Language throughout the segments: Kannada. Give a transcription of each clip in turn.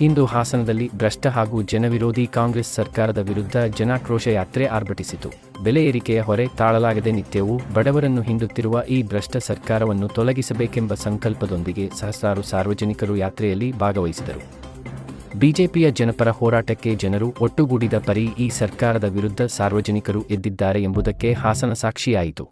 ಇಂದು ಹಾಸನದಲ್ಲಿ ಭ್ರಷ್ಟ ಹಾಗೂ ಜನವಿರೋಧಿ ಕಾಂಗ್ರೆಸ್ ಸರ್ಕಾರದ ವಿರುದ್ಧ ಜನಾಕ್ರೋಶ ಯಾತ್ರೆ ಆರ್ಭಟಿಸಿತು. ಬೆಲೆ ಏರಿಕೆಯ ಹೊರೆ ತಾಳಲಾಗದೆ ನಿತ್ಯವೂ ಬಡವರನ್ನು ಹಿಂಡುತ್ತಿರುವ ಈ ಭ್ರಷ್ಟ ಸರ್ಕಾರವನ್ನು ತೊಲಗಿಸಬೇಕೆಂಬ ಸಂಕಲ್ಪದೊಂದಿಗೆ ಸಹಸ್ರಾರು ಸಾರ್ವಜನಿಕರು ಯಾತ್ರೆಯಲ್ಲಿ ಭಾಗವಹಿಸಿದರು. ಬಿಜೆಪಿಯ ಜನಪರ ಹೋರಾಟಕ್ಕೆ ಜನರು ಒಟ್ಟುಗೂಡಿದ ಪರಿ ಈ ಸರ್ಕಾರದ ವಿರುದ್ಧ ಸಾರ್ವಜನಿಕರು ಎದ್ದಿದ್ದಾರೆ ಎಂಬುದಕ್ಕೆ ಹಾಸನ ಸಾಕ್ಷಿಯಾಯಿತು.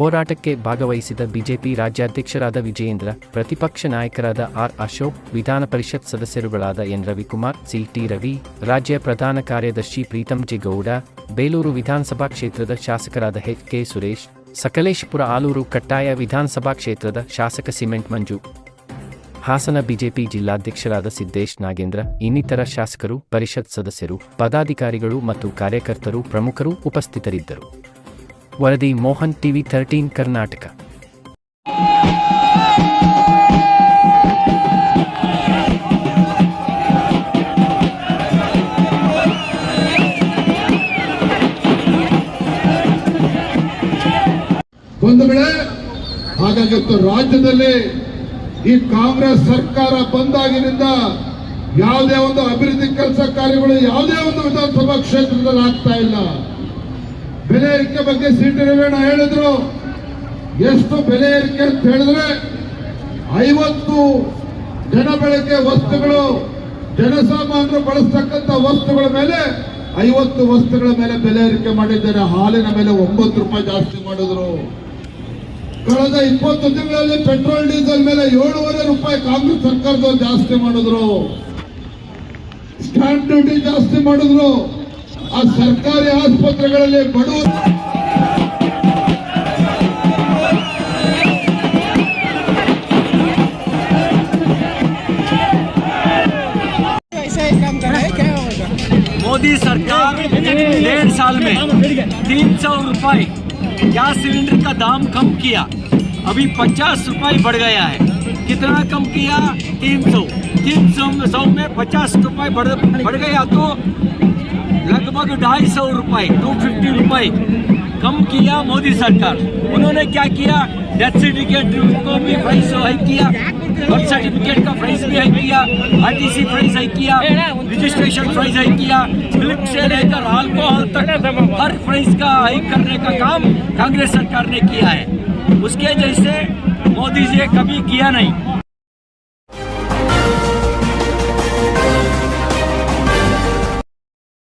ಹೋರಾಟಕ್ಕೆ ಭಾಗವಹಿಸಿದ ಬಿಜೆಪಿ ರಾಜ್ಯಾಧ್ಯಕ್ಷರಾದ ವಿಜಯೇಂದ್ರ, ಪ್ರತಿಪಕ್ಷ ನಾಯಕರಾದ ಆರ್ ಅಶೋಕ್, ವಿಧಾನ ಪರಿಷತ್ ಸದಸ್ಯರುಗಳಾದ N Ravikumar C T Ravi, ರಾಜ್ಯ ಪ್ರಧಾನ ಕಾರ್ಯದರ್ಶಿ ಪ್ರೀತಂ ಜಿ ಗೌಡ ಬೇಲೂರು ವಿಧಾನಸಭಾ ಕ್ಷೇತ್ರದ ಶಾಸಕರಾದ ಎಚ್ ಕೆ ಸುರೇಶ್, ಸಕಲೇಶಪುರ ಆಲೂರು ಕಟ್ಟಾಯ ವಿಧಾನಸಭಾ ಕ್ಷೇತ್ರದ ಶಾಸಕ ಸಿಮೆಂಟ್ ಮಂಜು. ಹಾಸನ ಬಿಜೆಪಿ ಜಿಲ್ಲಾಧ್ಯಕ್ಷರಾದ ಸಿದ್ದೇಶ್ ನಾಗೇಂದ್ರ, ಇನ್ನಿತರ ಶಾಸಕರು, ಪರಿಷತ್ ಸದಸ್ಯರು, ಪದಾಧಿಕಾರಿಗಳು ಮತ್ತು ಕಾರ್ಯಕರ್ತರು ಪ್ರಮುಖರು ಉಪಸ್ಥಿತರಿದ್ದರು. ವರದಿ ಮೋಹನ್ ಟಿವಿ ಥರ್ಟೀನ್ ಕರ್ನಾಟಕ. ಒಂದು ವೇಳೆ ಹಾಗಾಗಿ ಇವತ್ತು ರಾಜ್ಯದಲ್ಲಿ ಈ ಕಾಂಗ್ರೆಸ್ ಸರ್ಕಾರ ಬಂದಾಗಿನಿಂದ ಯಾವುದೇ ಒಂದು ಅಭಿವೃದ್ಧಿ ಕೆಲಸ ಕಾರ್ಯಗಳು ಯಾವುದೇ ಒಂದು ವಿಧಾನಸಭಾ ಕ್ಷೇತ್ರದಲ್ಲಿ ಆಗ್ತಾ ಇಲ್ಲ. ಬೆಲೆ ಏರಿಕೆ ಬಗ್ಗೆ ರವೀಣ ಹೇಳಿದ್ರು. ಎಷ್ಟು ಬೆಲೆ ಏರಿಕೆ ಅಂತ ಹೇಳಿದ್ರೆ ಐವತ್ತು ಜನಬಳಕೆ ವಸ್ತುಗಳು ಜನಸಾಮಾನ್ಯರು ಬಳಸ್ತಕ್ಕಂಥ ವಸ್ತುಗಳ ಮೇಲೆ ಐವತ್ತು ವಸ್ತುಗಳ ಮೇಲೆ ಬೆಲೆ ಏರಿಕೆ ಮಾಡಿದ್ದಾರೆ ಹಾಲಿನ ಮೇಲೆ ಒಂಬತ್ತು ರೂಪಾಯಿ ಜಾಸ್ತಿ ಮಾಡಿದ್ರು. ಕಳೆದ ಇಪ್ಪತ್ತು ತಿಂಗಳಲ್ಲಿ ಪೆಟ್ರೋಲ್, ಡೀಸೆಲ್ ಮೇಲೆ ಏಳೂವರೆ ರೂಪಾಯಿ ಕಾಂಗ್ರೆಸ್ ಸರ್ಕಾರದವ್ರು ಜಾಸ್ತಿ ಮಾಡಿದ್ರು. ಸ್ಟ್ಯಾಂಪ್ ಡ್ಯೂಟಿ ಜಾಸ್ತಿ ಮಾಡಿದ್ರು. ಆ ಸರ್ಕಾರಿ ಆಸ್ಪತ್ರೆಗಳಲ್ಲಿ ಬಡವರು ऐसा ही काम कर रहा है क्या होगा मोदी सरकार डेढ़ साल में तीन सौ रुपये गैस सिलेंडर का दाम कम किया अभी पचास रुपये बढ़ गया है कितना कम किया तीन सौ तीन सौ में सौ में पचास रुपये बढ़ बढ़ गया तो लगभग ढाई सौ रुपए टू फिफ्टी रुपये कम किया मोदी सरकार। उन्होंने क्या किया? डेथ सर्टिफिकेट को भी प्राइस हाई किया। बर्थ सर्टिफिकेट का प्राइस भी हाई किया। आरटीसी प्राइस हाई किया। रजिस्ट्रेशन प्राइस हाई किया। मिल्क से लेकर अल्कोहल तक हर प्राइस का हाई करने का काम कांग्रेस सरकार ने किया है। उसके जैसे मोदी जी कभी किया नहीं।